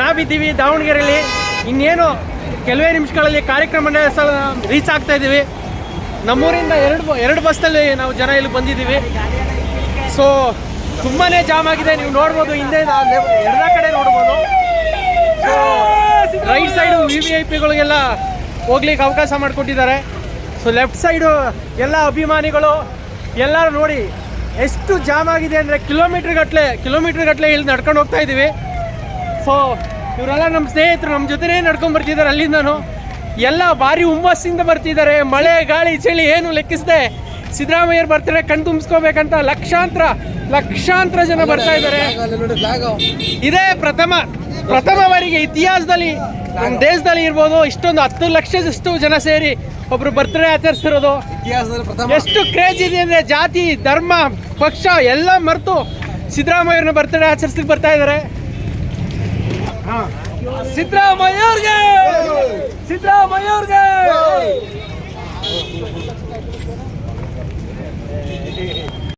ನಾವಿದ್ದೀವಿ ದಾವಣಗೆರೆಯಲ್ಲಿ. ಇನ್ನೇನು ಕೆಲವೇ ನಿಮಿಷಗಳಲ್ಲಿ ಕಾರ್ಯಕ್ರಮ ರೀಚ್ ಆಗ್ತಾ ಇದ್ದೀವಿ. ನಮ್ಮೂರಿಂದ ಎರಡು ಎರಡು ಬಸ್ನಲ್ಲಿ ನಾವು ಜನ ಇಲ್ಲಿ ಬಂದಿದ್ದೀವಿ. ಸೊ ತುಂಬಾ ಜಾಮ್ ಆಗಿದೆ. ನೀವು ನೋಡ್ಬೋದು, ಹಿಂದೆ ಎಡದ ಕಡೆ ನೋಡ್ಬೋದು. So right side V V I ಪಿಗಳಿಗೆಲ್ಲ ಹೋಗ್ಲಿಕ್ಕೆ ಅವಕಾಶ ಮಾಡಿಕೊಟ್ಟಿದ್ದಾರೆ. ಸೊ ಲೆಫ್ಟ್ ಸೈಡು ಎಲ್ಲ ಅಭಿಮಾನಿಗಳು ಎಲ್ಲರೂ ನೋಡಿ ಎಷ್ಟು ಜಾಮ್ ಆಗಿದೆ ಅಂದರೆ ಕಿಲೋಮೀಟ್ರ್ ಗಟ್ಟಲೆ ಕಿಲೋಮೀಟ್ರ್ ಗಟ್ಟಲೆ ಇಲ್ಲಿ ನಡ್ಕೊಂಡು ಹೋಗ್ತಾ ಇದ್ದೀವಿ. ಸೊ ಇವರೆಲ್ಲ ನಮ್ಮ ಸ್ನೇಹಿತರು ನಮ್ಮ ಜೊತೆನೇ ನಡ್ಕೊಂಡು ಬರ್ತಿದ್ದಾರೆ ಅಲ್ಲಿಂದನು. ಎಲ್ಲ ಭಾರಿ ಹುಮ್ಮಸ್ಸಿಂದ ಬರ್ತಿದ್ದಾರೆ. ಮಳೆ ಗಾಳಿ ಚಳಿ ಏನು ಲೆಕ್ಕಿಸದೆ. ಸಿದ್ದರಾಮಯ್ಯರು ಬರ್ತಾರೆ ಕಣ್ ತುಂಬಿಸ್ಕೋಬೇಕಂತ ಲಕ್ಷಾಂತರ ಲಕ್ಷಾಂತರ ಜನ ಬರ್ತಾ ಇದ್ದಾರೆ. ಇದೇ ಪ್ರಥಮ ಪ್ರಥಮ ಬಾರಿಗೆ ಇತಿಹಾಸದಲ್ಲಿ ನಮ್ಮ ದೇಶದಲ್ಲಿ ಇರ್ಬೋದು ಇಷ್ಟೊಂದು ಹತ್ತು ಲಕ್ಷದಷ್ಟು ಜನ ಸೇರಿ ಒಬ್ರು ಬರ್ತ್ಡೇ ಆಚರಿಸ್ತಿರೋದು ಎಷ್ಟು ಕ್ರೇಜ್ ಇದೆ ಅಂದ್ರೆ ಜಾತಿ ಧರ್ಮ ಪಕ್ಷ ಎಲ್ಲ ಮರೆತು ಸಿದ್ದರಾಮಯ್ಯವ್ರನ್ನ ಬರ್ತ್ಡೇ ಆಚರಿಸ್ಲಿಕ್ಕೆ ಬರ್ತಾ ಇದ್ದಾರೆ. ಸಿದ್ದರಾಮಯ್ಯವ್ರಿಗೆ